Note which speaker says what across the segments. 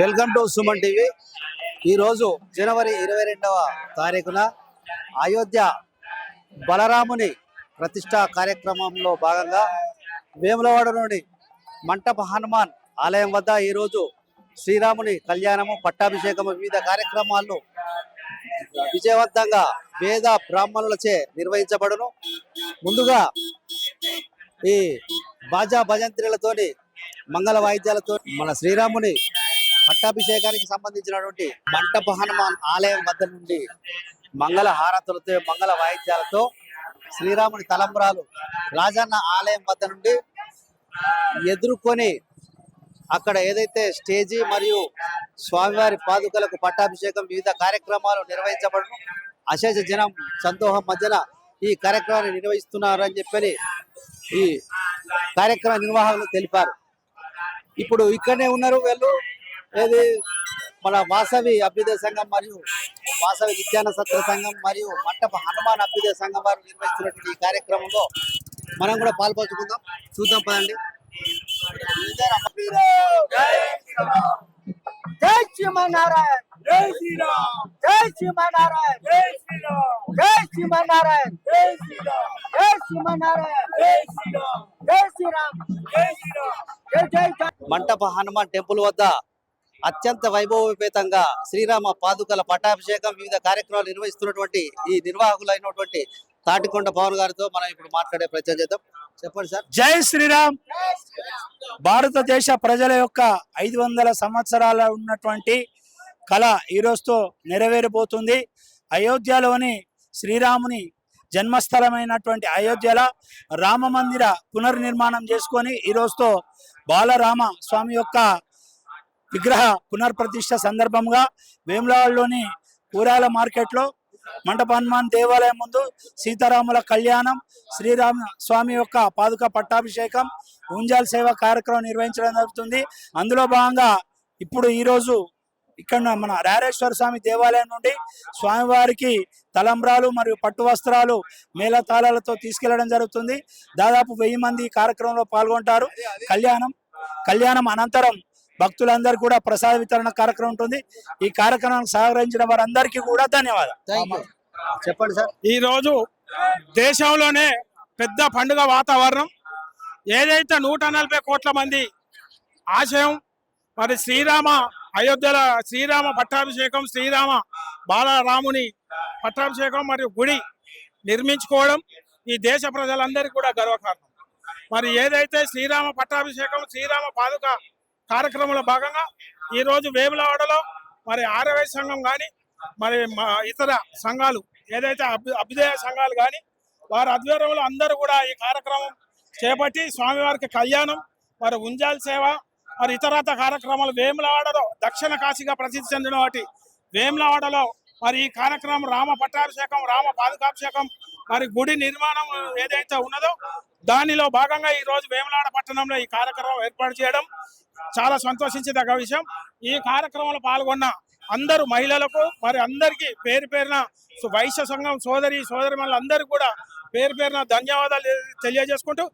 Speaker 1: Welcome to Suman TV. ఈరోజు జనవరి ఇరవై రెండవ తారీఖున అయోధ్య బలరాముని ప్రతిష్టా కార్యక్రమంలో భాగంగా వేములవాడలోని మంటప హనుమాన్ ఆలయం వద్ద ఈరోజు శ్రీరాముని కళ్యాణము పట్టాభిషేకము వివిధ కార్యక్రమాలు విజయవంతంగా వేద బ్రాహ్మణులచే నిర్వహించబడును. ముందుగా ఈ బాజా భజంత్రులతోని మంగళ వాయిద్యాలతో మన శ్రీరాముని పట్టాభిషేకానికి సంబంధించినటువంటి మంటప హనుమాన్ ఆలయం వద్ద నుండి మంగళ హారతులతో మంగళ వాయిద్యాలతో శ్రీరాముని తలంబ్రాలు రాజన్న ఆలయం వద్ద నుండి ఎదుర్కొని అక్కడ ఏదైతే స్టేజీ మరియు స్వామివారి పాదుకలకు పట్టాభిషేకం వివిధ కార్యక్రమాలు నిర్వహించబడును. అశేష జనం సంతోహం మధ్యన ఈ కార్యక్రమాన్ని నిర్వహిస్తున్నారు అని చెప్పని ఈ కార్యక్రమ నిర్వాహకులు తెలిపారు. ఇప్పుడు ఇక్కడనే ఉన్నారు వీళ్ళు. ఏది? మన వాసవి అభ్యుదయ సంఘం మరియు వాసవి విజ్ఞాన సత్ర సంఘం మరియు మంటప హనుమాన్ అభ్యుదయ సంఘం వారు నిర్వహిస్తున్నటువంటి ఈ కార్యక్రమంలో మనం కూడా పాల్పంచుకుందాం. చూద్దాం పదండి.
Speaker 2: జై శ్రీమన్నారాయణ.
Speaker 3: జై శ్రీరామ్.
Speaker 2: జై శ్రీమన్నారాయణ.
Speaker 3: జై శ్రీరామ్.
Speaker 2: జై శ్రీమన్నారాయణ.
Speaker 3: జై శ్రీరామ్.
Speaker 2: జై శ్రీమన్నారాయణ.
Speaker 3: జై శ్రీరామ్.
Speaker 2: జై శ్రీరామ్.
Speaker 3: జై శ్రీరామ్.
Speaker 2: జై జై జై.
Speaker 1: మంటప హనుమాన్ టెంపుల్ వద్ద అత్యంత వైభవోపేతంగా శ్రీరామ పాదుకల పట్టాభిషేకం వివిధ కార్యక్రమాలు నిర్వహిస్తున్నటువంటి ఈ నిర్వాహకులైనటువంటి తాటికొండ పవన్ గారితో మనం ఇప్పుడు మాట్లాడే ప్రయత్నం చేద్దాం. చెప్పండి సార్.
Speaker 3: జై శ్రీరామ్. భారతదేశ ప్రజల యొక్క ఐదు వందల సంవత్సరాల ఉన్నటువంటి కళ ఈరోజుతో నెరవేరబోతుంది. అయోధ్యలోని శ్రీరాముని జన్మస్థలమైనటువంటి అయోధ్యల రామ మందిర పునర్నిర్మాణం చేసుకొని ఈరోజుతో బాలరామ స్వామి యొక్క విగ్రహ పునర్ప్రతిష్ట సందర్భంగా వేములవాడలోని కూరాల మార్కెట్లో మండప హనుమాన్ దేవాలయం ముందు సీతారాముల కళ్యాణం శ్రీరామ స్వామి యొక్క పాదుక పట్టాభిషేకం ఉంజాల్ సేవ కార్యక్రమం నిర్వహించడం జరుగుతుంది. అందులో భాగంగా ఇప్పుడు ఈరోజు ఇక్కడ మన రారేశ్వర స్వామి దేవాలయం నుండి స్వామివారికి తలంబ్రాలు మరియు పట్టు వస్త్రాలు మేళతాళాలతో తీసుకెళ్ళడం జరుగుతుంది. దాదాపు వెయ్యి మంది ఈ కార్యక్రమంలో పాల్గొంటారు. కళ్యాణం కళ్యాణం అనంతరం భక్తులందరూ కూడా ప్రసాద వితరణ కార్యక్రమం ఉంటుంది. ఈ కార్యక్రమానికి సహకరించిన వారందరికీ కూడా ధన్యవాదాలు.
Speaker 1: చెప్పండి సార్.
Speaker 4: ఈ రోజు దేశంలోనే పెద్ద పండుగ వాతావరణం. ఏదైతే నూట నలభై కోట్ల మంది ఆశయం మరి శ్రీరామ అయోధ్యల శ్రీరామ పట్టాభిషేకం శ్రీరామ బాలరాముని పట్టాభిషేకం మరియు గుడి నిర్మించుకోవడం ఈ దేశ ప్రజలందరికీ కూడా గర్వకారణం. మరి ఏదైతే శ్రీరామ పట్టాభిషేకం శ్రీరామ పాదుక కార్యక్రమంలో భాగంగా ఈ రోజు వేములవాడలో మరి ఆరవై సంఘం కానీ మరి మా ఇతర సంఘాలు ఏదైతే అభ్యు అభ్యుదయ సంఘాలు కానీ వారి ఆధ్వర్యంలో అందరూ కూడా ఈ కార్యక్రమం చేపట్టి స్వామివారికి కళ్యాణం మరి ఉంజాల్ సేవ మరి ఇతరత కార్యక్రమాలు వేములవాడలో దక్షిణ కాశీగా ప్రసిద్ధి చెందిన వాటి వేములవాడలో మరి ఈ కార్యక్రమం రామ పట్టాభిషేకం రామ పాదుకాభిషేకం మరి గుడి నిర్మాణం ఏదైతే ఉన్నదో దానిలో భాగంగా ఈ రోజు వేములవాడ పట్టణంలో ఈ కార్యక్రమం ఏర్పాటు చేయడం చాలా సంతోషించదగ్గ విషయం. ఈ కార్యక్రమంలో పాల్గొన్న అందరు మహిళలకు మరి అందరికీ పేరు పేరున వైశ్య సంఘం సోదరి సోదరి మనందరికీ కూడా పేరు పేరున ధన్యవాదాలు తెలియజేసుకుంటూ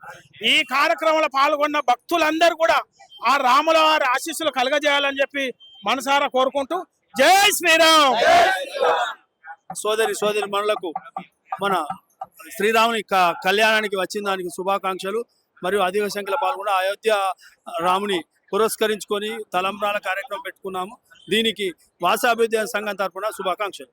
Speaker 4: ఈ కార్యక్రమంలో పాల్గొన్న భక్తులందరూ కూడా ఆ రాముల వారి ఆశీస్సులు కలగజేయాలని చెప్పి మనసారా కోరుకుంటూ జై శ్రీరామ్!
Speaker 5: సోదరి సోదరి మనులకు మన శ్రీరాముని క- కళ్యాణానికి వచ్చిన దానికి శుభాకాంక్షలు. మరియు అధిక సంఖ్యలో పాల్గొన్న అయోధ్య రాముని పురస్కరించుకొని తలంబ్రాల కార్యక్రమం పెట్టుకున్నాము. దీనికి వాసాభివృద్ధి సంఘం తరఫున శుభాకాంక్షలు.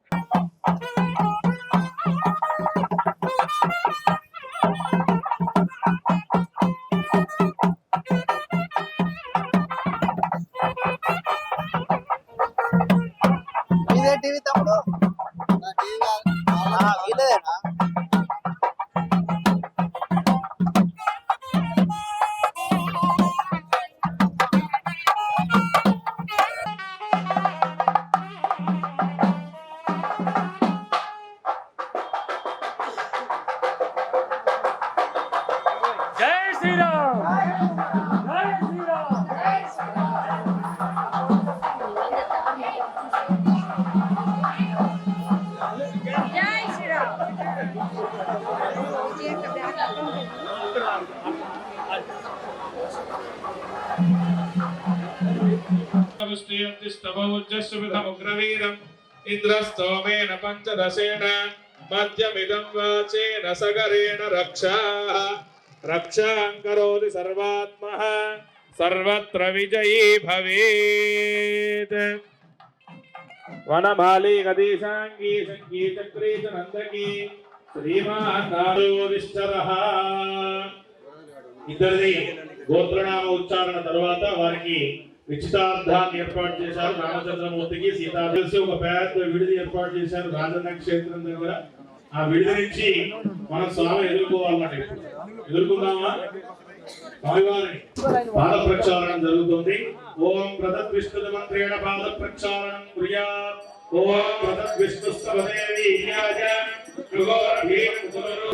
Speaker 6: स्तवोज्जस्विधमुग्रवीरम् इन्द्रस्तोमेन पञ्चदशेन मध्यमिदं वाचेन सगरेण रक्षाः रक्षां करोति सर्वात्मः सर्वत्र विजयी भवेत् वनमाली गदीशाङ्गी शङ्की चक्री च नन्दकी శ్రీమానారోవిశ్చరః
Speaker 7: ఇద్దరిది గోత్రనామ ఉచ్చారణ తర్వాత వారికి నిశ్చితార్థాన్ని ఏర్పాటు చేశారు రామచంద్రమూర్తికి సీతా తెలిసి ఒక పెద్ద విడిది ఏర్పాటు చేశారు రాజన్న క్షేత్రం దగ్గర. ఆ విడిది నుంచి మనం స్వామి ఎదుర్కోవాలన్నమాట ఎదుర్కొందామా? స్వామివారిని పాద ప్రక్షాళనం జరుగుతుంది. ఓం ప్రదత్ విష్ణు మంత్రేణ పాద ప్రక్షాళనం కుర్యా ఓం ప్రదత్ విష్ణు స్తవదేవి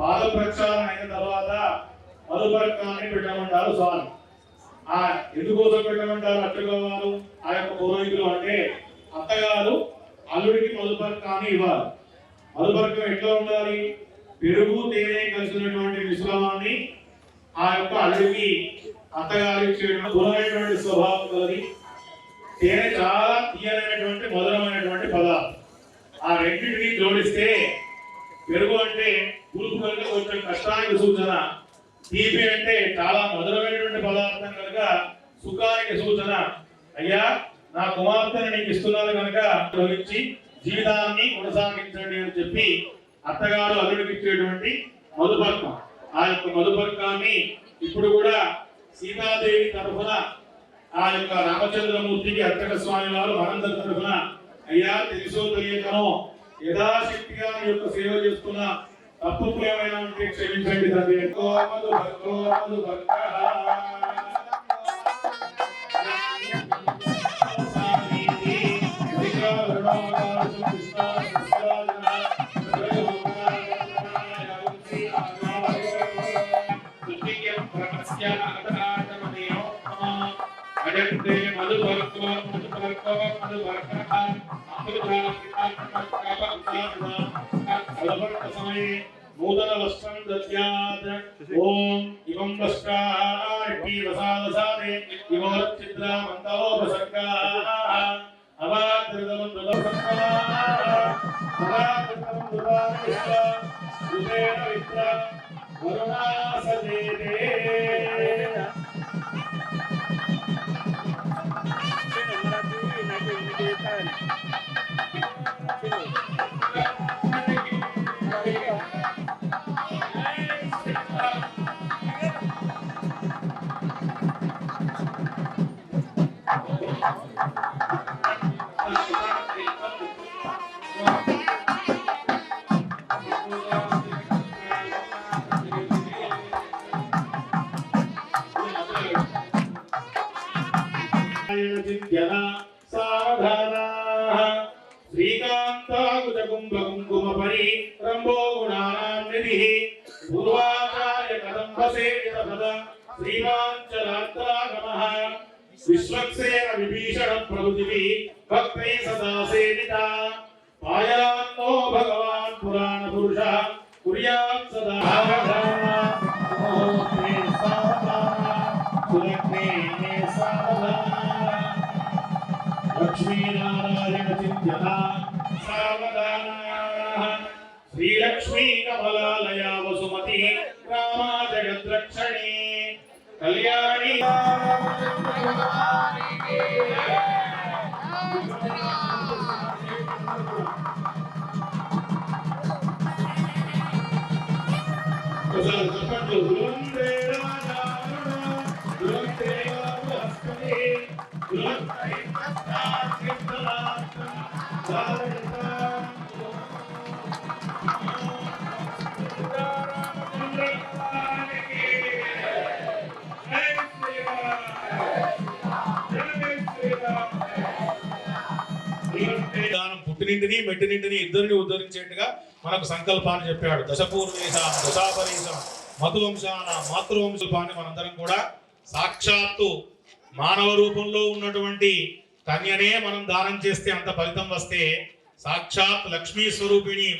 Speaker 7: పాద ప్రక్షాళన అయిన తర్వాత పెట్టమంటారు స్వామి. ఆ ఎందుకోసం పెట్టమంటారు అట్టగారు ఆ యొక్క పురోహితులు అంటే అత్తగారు అల్లుడికి మధుపర్కాన్ని ఇవ్వాలి. మధుపర్కం ఎట్లా ఉండాలి? పెరుగు తేనె కలిసినటువంటి మిశ్రమాన్ని ఆ యొక్క అల్లుడికి అత్తగారు స్వభావం కలది. తేనె చాలా తీయనైనటువంటి మధురమైనటువంటి పదార్థం ఆ రెండింటిని జోడిస్తే పెరుగు అంటే పులుపు కనుక కొంచెం కష్టానికి సూచన. తీపి అంటే చాలా మధురమైనటువంటి పదార్థం కనుక సుఖానికి సూచన. అయ్యా నా కుమార్తెను నీకు ఇస్తున్నాను కనుక గ్రహించి జీవితాన్ని కొనసాగించండి అని చెప్పి అత్తగారు అల్లుడికి ఇచ్చేటువంటి మధుపర్కం. ఆ యొక్క మధుపర్కాన్ని ఇప్పుడు కూడా సీతాదేవి తరఫున ఆ యొక్క రామచంద్రమూర్తికి అర్చక స్వామి వారు మనందరి తరఫున అయ్యా తెలుసో తెలియకనో యథాశక్తిగా మీ యొక్క సేవ చేస్తున్న తప్పు ఏమైనా ఉంటే క్షమించండి తండ్రి. ఎంతో భక్తో భక్త నూతన వస్త్రం దద్యాత్ ఓం ఇవం వస్త్రాట్టి వసాదసాదే ఇవోచిద్రామంతోపసర్గాః అవాద్రిదమం వరుణాసదేతే జన సావధానాః శ్రీకాంతాకుజకుంభకుంకుమ పరి రంభో గుణానాం నిధిః పూర్వాచార్య కదంబసేన శ్రీమాంచలాత్రాగమః విశ్వక్సేన విభీషణ ప్రభుతిభి భక్తై సదా సేవిత పాయాన్నో श्रीलक्ष्मी कमलालया वसुमती रामा। जगद्रक्षणी Kalyani Thank you. దానం పుట్టినింటిని మెట్టినింటిని ఇద్దరిని ఉద్ధరించేట్టుగా మనకు సంకల్పాన్ని చెప్పాడు. దశపూర్వేశ దశాపరీశం మధువంశాన మాతృవంశాన్ని మనందరం కూడా సాక్షాత్తు మానవ రూపంలో ఉన్నటువంటి కన్యనే మనం దానం చేస్తే అంత ఫలితం వస్తే సాక్షాత్ లక్ష్మీ స్వరూపిణి